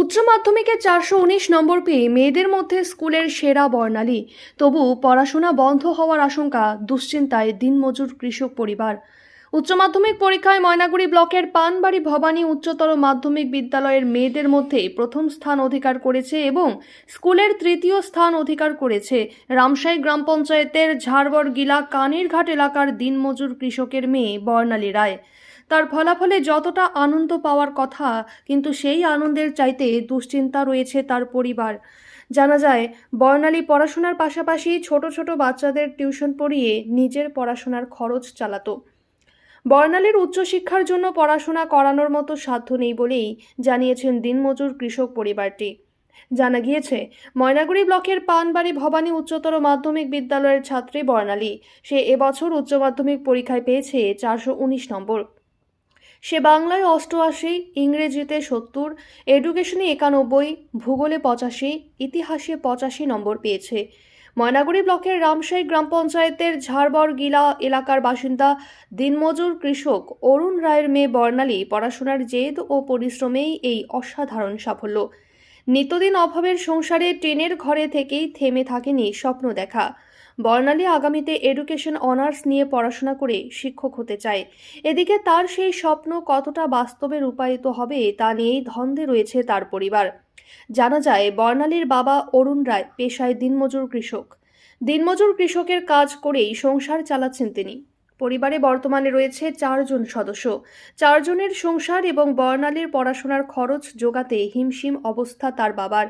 উচ্চ মাধ্যমিকে চারশো উনিশ নম্বর পেয়ে মেয়েদের মধ্যে স্কুলের সেরা বর্ণালী। তবু পড়াশোনা বন্ধ হওয়ার আশঙ্কা দুশ্চিন্তায় দিনমজুর কৃষক পরিবার। উচ্চ মাধ্যমিক পরীক্ষায় ময়নাগুড়ি ব্লকের পানবাড়ি ভবানী উচ্চতর মাধ্যমিক বিদ্যালয়ের মেয়েদের মধ্যে প্রথম স্থান অধিকার করেছে এবং স্কুলের তৃতীয় স্থান অধিকার করেছে রামসাই গ্রাম পঞ্চায়েতের ঝাড়বড় গিলা কানিরঘাট এলাকার দিনমজুর কৃষকের মেয়ে বর্ণালী রায়। তার ফলাফলে যতটা আনন্দ পাওয়ার কথা, কিন্তু সেই আনন্দের চাইতে দুশ্চিন্তা রয়েছে তার পরিবার। জানা যায়, বর্ণালী পড়াশোনার পাশাপাশি ছোট ছোট বাচ্চাদের টিউশন পড়িয়ে নিজের পড়াশোনার খরচ চালাতো। বর্ণালীর উচ্চশিক্ষার জন্য পড়াশোনা করানোর মতো সাধ্য নেই বলেই জানিয়েছেন দিনমজুর কৃষক পরিবারটি। জানা গিয়েছে, ময়নাগুড়ি ব্লকের পানবাড়ি ভবানী উচ্চতর মাধ্যমিক বিদ্যালয়ের ছাত্রী বর্ণালী, সে এবছর উচ্চ মাধ্যমিক পরীক্ষায় পেয়েছে চারশো উনিশ নম্বর। সে বাংলায় অষ্টআশি, ইংরেজিতে সত্তর, এডুকেশনে একানব্বই, ভূগোলে পঁচাশি, ইতিহাসে পঁচাশি নম্বর পেয়েছে। ময়নাগুড়ি ব্লকের রামশাই গ্রাম পঞ্চায়েতের ঝাড়বড় গিলা এলাকার বাসিন্দা দিনমজুর কৃষক অরুণ রায়ের মেয়ে বর্ণালী পড়াশোনার জেদ ও পরিশ্রমেই এই অসাধারণ সাফল্য। নিত্যদিন অভাবের সংসারে ট্রেনের ঘরে থেকেই থেমে থাকেনি স্বপ্ন দেখা। বর্ণালী আগামীতে এডুকেশন অনার্স নিয়ে পড়াশোনা করে শিক্ষক হতে চায়। এদিকে তার সেই স্বপ্ন কতটা বাস্তবে রূপায়িত হবে তা নিয়েই ধন্দে রয়েছে তার পরিবার। জানা যায়, বর্ণালীর বাবা অরুণ রায় পেশায় দিনমজুর কৃষক। দিনমজুর কৃষকের কাজ করেই সংসার চালাচ্ছেন তিনি। পরিবারে বর্তমানে রয়েছে চারজন সদস্য। চারজনের সংসার এবং বর্ণালীর পড়াশোনার খরচ যোগাতে হিমশিম অবস্থা তার বাবার।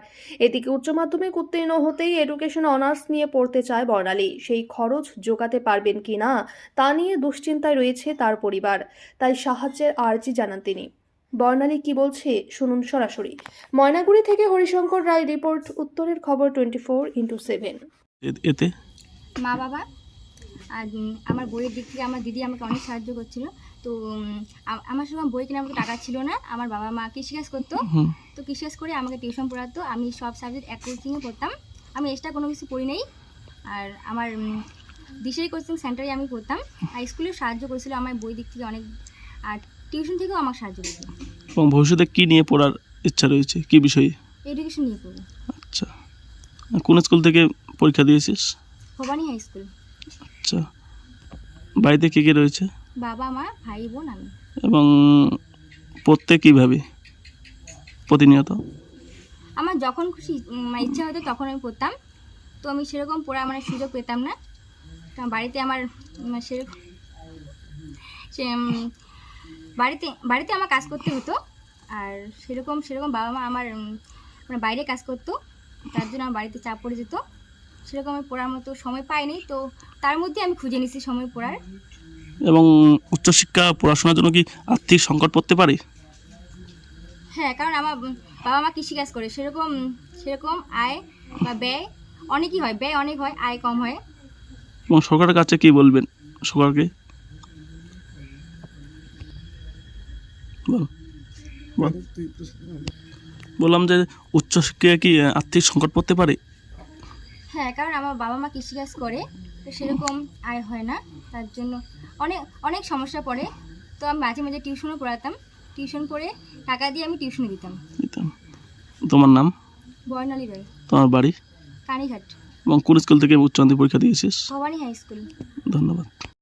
এদিকে উচ্চ মাধ্যমিক উত্তীর্ণ হতেই এডুকেশন অনার্স নিয়ে পড়তে চায় বর্ণালী। সেই খরচ যোগাতে পারবেন কি না তা নিয়ে দুশ্চিন্তায় রয়েছে তার পরিবার। তাই সাহায্যের আর্জি জানান তিনি। বর্ণালী কি বলছে শুনুন সরাসরি। ময়নাগুড়ি থেকে হরিশঙ্কর রায় রিপোর্ট উত্তরের খবর টোয়েন্টি ফোর ইন্টু সেভেন। এতে? মা বাবা? আর আমার বইয়ের দিক থেকে আমার দিদি আমাকে অনেক সাহায্য করছিল। তো আমার সময় বই কেনার মতো টাকা ছিল না। আমার বাবা মা কৃষিকাজ করতো। তো কৃষিকাজ করে আমাকে টিউশন পড়াতো। আমি সব সাবজেক্ট এক কোচিংয়ে পড়তাম। আমি এক্সট্রা কোনো কিছু পড়ি নাই। আর আমার উম, কোচিং সেন্টারে আমি পড়তাম। আর স্কুলেও সাহায্য করেছিল আমার বই দিক থেকে অনেক। আর টিউশন থেকেও আমার সাহায্য করেছিল। এবং ভবিষ্যতে কি নিয়ে পড়ার ইচ্ছা রয়েছে? কি বিষয়ে? এডুকেশন নিয়ে পড়ি আচ্ছা। কোন স্কুল থেকে পরীক্ষা দিয়েছিস? ভবানী হাই স্কুল আচ্ছা। বাড়িতে কে কে রয়েছে? বাবা মা ভাই বোন আমি। এবং পড়তে কীভাবে? প্রতিনিয়ত? আমার যখন খুশি মানে ইচ্ছা হতো তখন আমি পড়তাম। তো আমি সেরকম পড়া মানে সুযোগ পেতাম না। বাড়িতে আমার সেরকম সে বাড়িতে বাড়িতে আমার কাজ করতে হতো। আর সেরকম সেরকম বাবা মা আমার মানে বাইরে কাজ করতো। তার জন্য আমার বাড়িতে চাপ পড়ে যেত। সেরকম আমি পড়ার মতো সময় পাইনি তো তার মধ্যে আমি খুঁজে নিছি সময় পড়ার। এবং উচ্চশিক্ষা পড়াশোনার জন্য কি আর্থিক সংকট পড়তে পারে? হ্যাঁ কারণ আমার বাবা মা কৃষিকাজ করে সেরকম সেরকম আয় বা ব্যয় অনেকই হয় ব্যয় অনেক হয় আয় কম হয়। এবং সরকারের কাছে কি বলবেন? সরকারকে? বল। বল। বললাম যে উচ্চশিক্ষায় কি আর্থিক সংকট পড়তে পারে? হ্যাঁ কারণ আমার বাবা মা কৃষিকাজ করে তো সেরকম আয় হয় না। তার জন্য অনেক অনেক সমস্যা পড়ে। তো আমি মাঝে মাঝে টিউশনও পড়াতাম। টিউশন পড়ে টাকা দিয়ে আমি টিউশন দিতাম। তোমার নাম? বর্ণালী রায়। তোমার বাড়ি? কানিঘাট। এবং কোন স্কুল থেকে উচ্চ মাধ্যমিক পরীক্ষা দিয়েছিস? Bhabani high school. ধন্যবাদ।